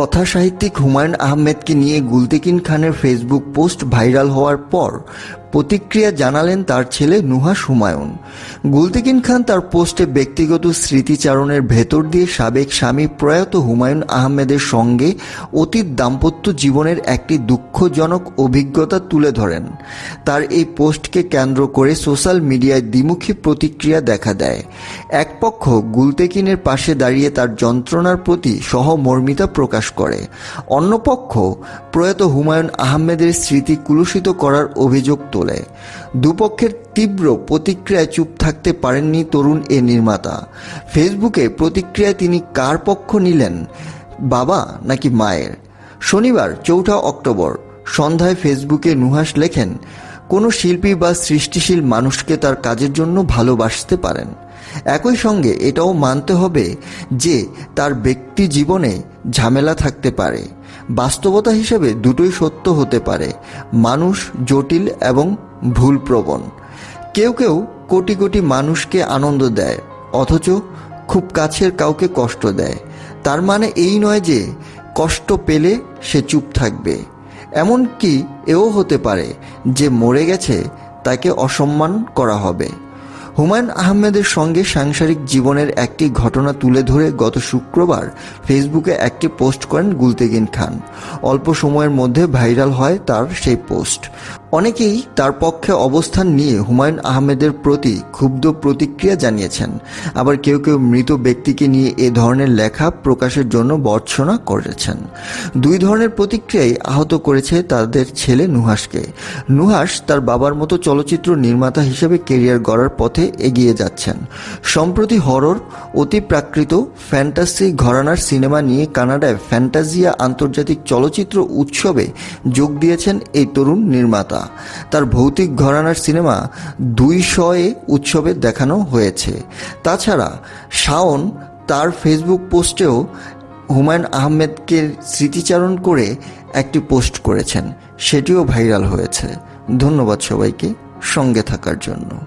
কথা সাহিত্যিক হুমায়ুন আহমেদকে নিয়ে গুলতেকিন খানের ফেসবুক পোস্ট ভাইরাল হওয়ার পর প্রতিক্রিয়া জানালেন তার ছেলে নুহাস হুমায়ুন। গুলতেকিন খান তার পোস্টে ব্যক্তিগত স্মৃতিচারণের ভেতর দিয়ে সাবেক স্বামী প্রয়াত হুমায়ুন আহমেদের সঙ্গে অতীত দাম্পত্য জীবনের একটি দুঃখজনক অভিজ্ঞতা তুলে ধরেন। তার এই পোস্টকে কেন্দ্র করে সোশ্যাল মিডিয়ায় দ্বিমুখী প্রতিক্রিয়া দেখা দেয়। এক পক্ষ গুলতেকিনের পাশে দাঁড়িয়ে তার যন্ত্রণার প্রতি সহমর্মিতা প্রকাশ করে। অন্য পক্ষ প্রয়াত হুমায়ুন আহমেদের স্মৃতি কুলুষিত করার অভিযোগ তোলে দুপক্ষের তীব্র প্রতিক্রিয়ায় চুপ থাকতে পারেননি তরুণ এ নির্মাতা। ফেসবুকে প্রতিক্রিয়ায় তিনি কার পক্ষ নিলেন, বাবা নাকি মায়ের? শনিবার, চৌঠা অক্টোবর, সন্ধ্যায় ফেসবুকে নুহাস লেখেন, কোনো শিল্পী বা সৃষ্টিশীল মানুষকে তার কাজের জন্য ভালোবাসতে পারেন। একই সঙ্গে এটাও মানতে হবে যে তার ব্যক্তি জীবনে ঝামেলা থাকতে পারে। বাস্তবতা হিসেবে দুটোই সত্য হতে পারে, মানুষ জটিল এবং ভুলপ্রবণ। কেউ কেউ কোটি কোটি মানুষকে আনন্দ দেয়, অথচ খুব কাছের কাউকে কষ্ট দেয়। তার মানে এই নয় যে কষ্ট পেলে সে চুপ থাকবে। এমনকি এও হতে পারে যে মরে গেছে তাকে অসম্মান করা হবে। হুমায়ুন আহমেদের সঙ্গে সাংসারিক জীবনের একটি ঘটনা তুলে ধরে গত শুক্রবার ফেসবুকে একটি পোস্ট করেন গুলতেগিন খান। অল্প সময়ের মধ্যে ভাইরাল হয় তার সেই পোস্ট। অনেকেই তার পক্ষে অবস্থান নিয়ে হুমায়ুন আহমেদের প্রতি ক্ষুব্ধ প্রতিক্রিয়া জানিয়েছেন। আবার কেউ কেউ মৃত ব্যক্তিকে নিয়ে এ ধরনের লেখা প্রকাশের জন্য বর্ষনা করেছেন। দুই ধরনের প্রতিক্রিয়াই আহত করেছে তাদের ছেলে নুহাসকে নুহাস তার বাবার মতো চলচ্চিত্র নির্মাতা হিসেবে কেরিয়ার গড়ার পথে এগিয়ে যাচ্ছেন। সম্প্রতি হরর, অতি প্রাকৃত ফ্যান্টাসি ঘরানার সিনেমা নিয়ে কানাডায় ফ্যান্টাজিয়া আন্তর্জাতিক চলচ্চিত্র উৎসবে যোগ দিয়েছেন এই তরুণ নির্মাতা। তার ভৌতিক ঘরানার সিনেমা দুই শয়ে উৎসবে দেখানো হয়েছে। তাছাড়া শাওন তার ফেসবুক পোস্টেও হুমায়ুন আহমেদকে স্মৃতিচারণ করে একটি পোস্ট করেছেন। সেটিও ভাইরাল হয়েছে। ধন্যবাদ সবাইকে সঙ্গে থাকার জন্য।